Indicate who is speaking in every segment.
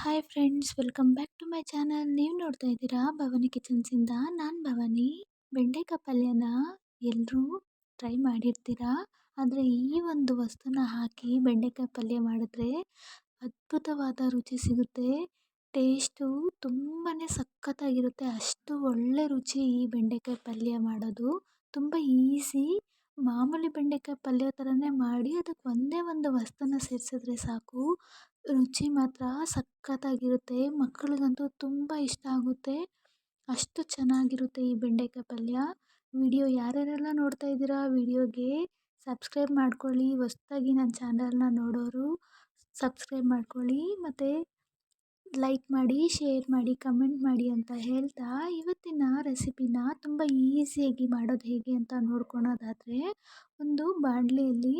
Speaker 1: Hi friends welcome back to my channel ನೀವು ನೋಡ್ತಾ ಇದ್ದೀರಾ ಭವಾನಿ ಕಿಚನ್ಸಿಂದ? ನಾನು ಭವಾನಿ. ಬೆಂಡೆಕಾಯಿ ಪಲ್ಯನ ಎಲ್ಲರೂ ಟ್ರೈ ಮಾಡಿರ್ತೀರಾ? ಆದರೆ ಈ ಒಂದು ವಸ್ತುನ ಹಾಕಿ ಬೆಂಡೆಕಾಯಿ ಪಲ್ಯ ಮಾಡಿದ್ರೆ ಅದ್ಭುತವಾದ ರುಚಿ ಸಿಗುತ್ತೆ. ಟೇಸ್ಟು ತುಂಬಾ ಸಖತ್ತಾಗಿರುತ್ತೆ. ಅಷ್ಟು ಒಳ್ಳೆ ರುಚಿ ಈ ಬೆಂಡೆಕಾಯಿ ಪಲ್ಯ ಮಾಡೋದು. ತುಂಬ ಈಸಿ ಮಾಮೂಲಿ ಬೆಂಡೆಕಾಯಿ ಪಲ್ಯ ಥರನೇ ಮಾಡಿ ಅದಕ್ಕೆ ಒಂದೇ ಒಂದು ವಸ್ತುನ ಸೇರಿಸಿದ್ರೆ ಸಾಕು. ರುಚಿ ಮಾತ್ರ ಸಖತ್ತಾಗಿರುತ್ತೆ. ಮಕ್ಕಳಿಗಂತೂ ತುಂಬ ಇಷ್ಟ ಆಗುತ್ತೆ. ಅಷ್ಟು ಚೆನ್ನಾಗಿರುತ್ತೆ ಈ ಬೆಂಡೆಕಾಯಿ ಪಲ್ಯ. ವಿಡಿಯೋ ಯಾರ್ಯಾರೆಲ್ಲ ನೋಡ್ತಾ ಇದ್ದೀರಾ, ವಿಡಿಯೋಗೆ ಸಬ್ಸ್ಕ್ರೈಬ್ ಮಾಡ್ಕೊಳ್ಳಿ. ಹೊಸ್ದಾಗಿ ನನ್ನ ಚಾನಲ್ನ ನೋಡೋರು ಸಬ್ಸ್ಕ್ರೈಬ್ ಮಾಡ್ಕೊಳ್ಳಿ. ಮತ್ತು ಲೈಕ್ ಮಾಡಿ, ಶೇರ್ ಮಾಡಿ, ಕಮೆಂಟ್ ಮಾಡಿ ಅಂತ ಹೇಳ್ತಾ ಇವತ್ತಿನ ರೆಸಿಪಿನ ತುಂಬ ಈಸಿಯಾಗಿ ಮಾಡೋದು ಹೇಗೆ ಅಂತ ನೋಡ್ಕೊಳೋದಾದರೆ, ಒಂದು ಬಾಣಲೆಯಲ್ಲಿ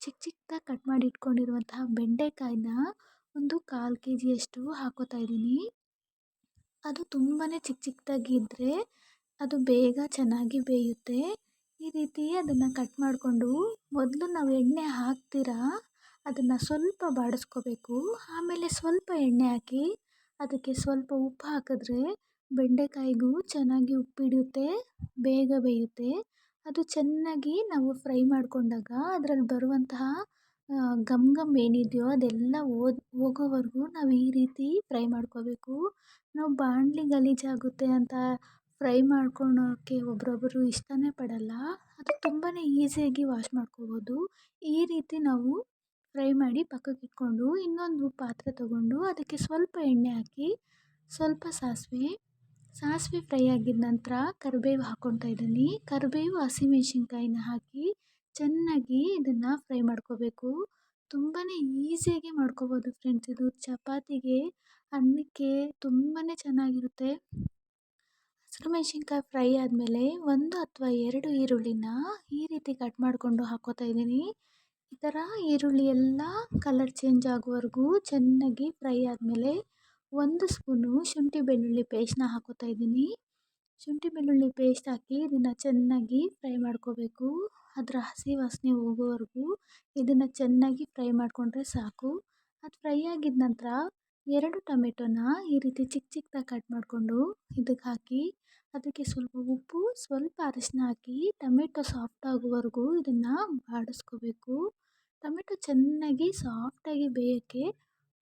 Speaker 1: ಚಿಕ್ಕ ಚಿಕ್ಕದಾಗಿ ಕಟ್ ಮಾಡಿ ಇಟ್ಕೊಂಡಿರುವಂತಹ ಬೆಂಡೆಕಾಯಿನ ಒಂದು ಕಾಲು ಕೆ ಜಿಯಷ್ಟು ಹಾಕ್ಕೋತಾ ಇದ್ದೀನಿ. ಅದು ತುಂಬಾ ಚಿಕ್ಕ ಚಿಕ್ಕದಾಗಿದ್ದರೆ ಅದು ಬೇಗ ಚೆನ್ನಾಗಿ ಬೇಯುತ್ತೆ. ಈ ರೀತಿ ಅದನ್ನು ಕಟ್ ಮಾಡಿಕೊಂಡು ಮೊದಲು ನಾವು ಎಣ್ಣೆ ಹಾಕ್ತೀರಾ, ಅದನ್ನು ಸ್ವಲ್ಪ ಬಾಡಿಸ್ಕೋಬೇಕು. ಆಮೇಲೆ ಸ್ವಲ್ಪ ಎಣ್ಣೆ ಹಾಕಿ ಅದಕ್ಕೆ ಸ್ವಲ್ಪ ಉಪ್ಪು ಹಾಕಿದ್ರೆ ಬೆಂಡೆಕಾಯಿಗೂ ಚೆನ್ನಾಗಿ ಉಪ್ಪು ಹಿಡಿಯುತ್ತೆ ಬೇಗ ಬೇಯುತ್ತೆ. ಅದು ಚೆನ್ನಾಗಿ ನಾವು ಫ್ರೈ ಮಾಡಿಕೊಂಡಾಗ ಅದರಲ್ಲಿ ಬರುವಂತಹ ಘಮ್ ಘಮ್ ಏನಿದೆಯೋ ಅದೆಲ್ಲ ಹೋದ್, ಹೋಗೋವರೆಗೂ ನಾವು ಈ ರೀತಿ ಫ್ರೈ ಮಾಡ್ಕೋಬೇಕು. ನಾವು ಬಾಣಲಿ ಗಲೀಜಾಗುತ್ತೆ ಅಂತ ಫ್ರೈ ಮಾಡ್ಕೊಳೋಕ್ಕೆ ಒಬ್ಬರೊಬ್ಬರು ಇಷ್ಟನೇ ಪಡಲ್ಲ. ಅದು ತುಂಬಾ ಈಸಿಯಾಗಿ ವಾಶ್ ಮಾಡ್ಕೋಬೋದು. ಈ ರೀತಿ ನಾವು ಫ್ರೈ ಮಾಡಿ ಪಕ್ಕಕ್ಕೆ ಇಟ್ಕೊಂಡು ಇನ್ನೊಂದು ಪಾತ್ರೆ ತಗೊಂಡು ಅದಕ್ಕೆ ಸ್ವಲ್ಪ ಎಣ್ಣೆ ಹಾಕಿ ಸ್ವಲ್ಪ ಸಾಸಿವೆ ಸಾಸಿವೆ ಫ್ರೈ ಆಗಿದ ನಂತರ ಕರಿಬೇವು ಹಾಕ್ಕೊತಾ ಇದ್ದೀನಿ. ಕರಿಬೇವು, ಹಸಿಮೆಣ್ಸಿನ್ಕಾಯಿನ ಹಾಕಿ ಚೆನ್ನಾಗಿ ಇದನ್ನು ಫ್ರೈ ಮಾಡ್ಕೋಬೇಕು. ತುಂಬಾ ಈಸಿಯಾಗಿ ಮಾಡ್ಕೋಬೋದು ಫ್ರೆಂಡ್ಸ್ ಇದು. ಚಪಾತಿಗೆ, ಅನ್ನಕ್ಕೆ ತುಂಬಾ ಚೆನ್ನಾಗಿರುತ್ತೆ. ಹಸಿರು ಮೆಣಸಿನ್ಕಾಯಿ ಫ್ರೈ ಆದಮೇಲೆ ಒಂದು ಅಥವಾ ಎರಡು ಈರುಳ್ಳಿನ ಈ ರೀತಿ ಕಟ್ ಮಾಡಿಕೊಂಡು ಹಾಕೋತಾ ಇದ್ದೀನಿ. ಈ ಥರ ಈರುಳ್ಳಿ ಎಲ್ಲ ಕಲರ್ ಚೇಂಜ್ ಆಗುವವರೆಗೂ ಚೆನ್ನಾಗಿ ಫ್ರೈ ಆದಮೇಲೆ ಒಂದು ಸ್ಪೂನು ಶುಂಠಿ ಬೆಳ್ಳುಳ್ಳಿ ಪೇಸ್ಟ್ನ ಹಾಕೋತಾ ಇದ್ದೀನಿ. ಶುಂಠಿ ಬೆಳ್ಳುಳ್ಳಿ ಪೇಸ್ಟ್ ಹಾಕಿ ಇದನ್ನು ಚೆನ್ನಾಗಿ ಫ್ರೈ ಮಾಡ್ಕೋಬೇಕು. ಅದರ ಹಸಿ ವಾಸನೆ ಹೋಗೋವರೆಗೂ ಇದನ್ನು ಚೆನ್ನಾಗಿ ಫ್ರೈ ಮಾಡಿಕೊಂಡ್ರೆ ಸಾಕು. ಅದು ಫ್ರೈ ಆಗಿದ ನಂತರ ಎರಡು ಟೊಮೆಟೊನ ಈ ರೀತಿ ಚಿಕ್ಕ ಚಿಕ್ಕದಾಗಿ ಕಟ್ ಮಾಡಿಕೊಂಡು ಇದಕ್ಕೆ ಹಾಕಿ ಅದಕ್ಕೆ ಸ್ವಲ್ಪ ಉಪ್ಪು, ಸ್ವಲ್ಪ ಅರಿಶಿನ ಹಾಕಿ ಟೊಮೆಟೊ ಸಾಫ್ಟ್ ಆಗುವವರೆಗೂ ಇದನ್ನು ಬಾಡಿಸ್ಕೋಬೇಕು. ಟೊಮೆಟೊ ಚೆನ್ನಾಗಿ ಸಾಫ್ಟಾಗಿ ಬೇಯೋಕ್ಕೆ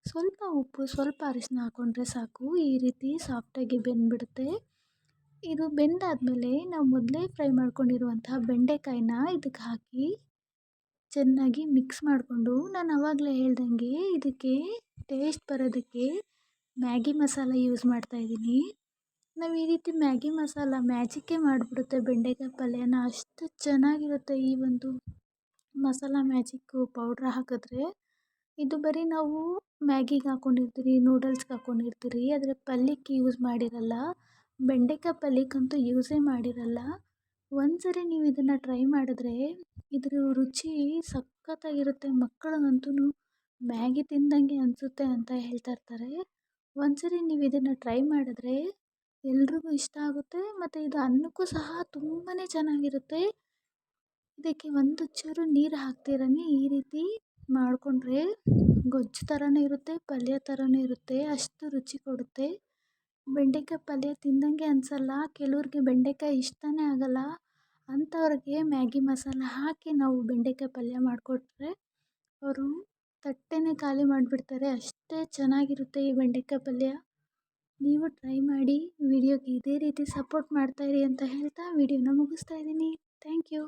Speaker 1: ಸ್ವಲ್ಪ ಉಪ್ಪು, ಸ್ವಲ್ಪ ಅರಿಶಿನ ಹಾಕ್ಕೊಂಡ್ರೆ ಸಾಕು. ಈ ರೀತಿ ಸಾಫ್ಟಾಗಿ ಬೆಂದ್ಬಿಡುತ್ತೆ. ಇದು ಬೆಂದಾದಮೇಲೆ ನಾವು ಮೊದಲೇ ಫ್ರೈ ಮಾಡ್ಕೊಂಡಿರುವಂತಹ ಬೆಂಡೆಕಾಯಿನ ಇದಕ್ಕೆ ಹಾಕಿ ಚೆನ್ನಾಗಿ ಮಿಕ್ಸ್ ಮಾಡಿಕೊಂಡು, ನಾನು ಆವಾಗಲೇ ಹೇಳ್ದಂಗೆ ಇದಕ್ಕೆ ಟೇಸ್ಟ್ ಬರೋದಕ್ಕೆ ಮ್ಯಾಗಿ ಮಸಾಲ ಯೂಸ್ ಮಾಡ್ತಾಯಿದ್ದೀನಿ ನಾವು ಈ ರೀತಿ ಮ್ಯಾಗಿ ಮಸಾಲ ಮ್ಯಾಜಿಕ್ಕೇ ಮಾಡಿಬಿಡುತ್ತೆ ಬೆಂಡೆಕಾಯಿ ಪಲ್ಯನ. ಅಷ್ಟು ಚೆನ್ನಾಗಿರುತ್ತೆ ಈ ಒಂದು ಮಸಾಲ ಮ್ಯಾಜಿಕ್ಕು ಪೌಡ್ರ್ ಹಾಕಿದ್ರೆ. ಇದು ಬರೀ ನಾವು ಮ್ಯಾಗಿಗೆ ಹಾಕ್ಕೊಂಡಿರ್ತೀರಿ ನೂಡಲ್ಸ್ಗೆ ಹಾಕ್ಕೊಂಡಿರ್ತೀರಿ ಆದರೆ ಪಲ್ಯಕ್ಕೆ ಯೂಸ್ ಮಾಡಿರಲ್ಲ. ಬೆಂಡೆಕಾಯಿ ಪಲ್ಯಕ್ಕಂತೂ ಯೂಸೇ ಮಾಡಿರಲ್ಲ. ಒಂದ್ಸರಿ ನೀವು ಇದನ್ನು ಟ್ರೈ ಮಾಡಿದ್ರೆ ಇದರ ರುಚಿ ಸಖತ್ತಾಗಿರುತ್ತೆ. ಮಕ್ಕಳಿಗಂತೂ ಮ್ಯಾಗಿ ತಿಂದಂಗೆ ಅನಿಸುತ್ತೆ ಅಂತ ಹೇಳ್ತಾ ಇರ್ತಾರೆ. ಒಂದ್ಸರಿ ನೀವು ಇದನ್ನು ಟ್ರೈ ಮಾಡಿದ್ರೆ ಎಲ್ರಿಗೂ ಇಷ್ಟ ಆಗುತ್ತೆ. ಮತ್ತು ಇದು ಅನ್ನಕ್ಕೂ ಸಹ ತುಂಬಾ ಚೆನ್ನಾಗಿರುತ್ತೆ. ಇದಕ್ಕೆ ಒಂದು ಚೂರು ನೀರು ಹಾಕ್ದಿರನೇ ಈ ರೀತಿ. ಮಾಡಿಕೊಂಡ್ರೆ ಗೊಜ್ಜು ಥರನೇ ಇರುತ್ತೆ, ಪಲ್ಯ ಥರನೂ ಇರುತ್ತೆ, ಅಷ್ಟು ರುಚಿ ಕೊಡುತ್ತೆ. ಬೆಂಡೆಕಾಯಿ ಪಲ್ಯ ತಿಂದಂಗೆ ಅನಿಸಲ್ಲ, ಕೆಲವ್ರಿಗೆ ಬೆಂಡೆಕಾಯಿ ಇಷ್ಟನೇ ಆಗಲ್ಲ. ಅಂಥವ್ರಿಗೆ ಮ್ಯಾಗಿ ಮಸಾಲ ಹಾಕಿ ನಾವು ಬೆಂಡೆಕಾಯಿ ಪಲ್ಯ ಮಾಡಿಕೊಟ್ರೆ ಅವರು ತಟ್ಟೆನೇ ಖಾಲಿ ಮಾಡಿಬಿಡ್ತಾರೆ, ಅಷ್ಟೇ ಚೆನ್ನಾಗಿರುತ್ತೆ ಈ ಬೆಂಡೆಕಾಯಿ ಪಲ್ಯ. ನೀವು ಟ್ರೈ ಮಾಡಿ, ವಿಡಿಯೋಗೆ ಇದೇ ರೀತಿ ಸಪೋರ್ಟ್ ಮಾಡ್ತಾಯಿರಿ ಅಂತ ಹೇಳ್ತಾ ವಿಡಿಯೋನ ಮುಗಿಸ್ತಾ ಇದ್ದೀನಿ. Thank you.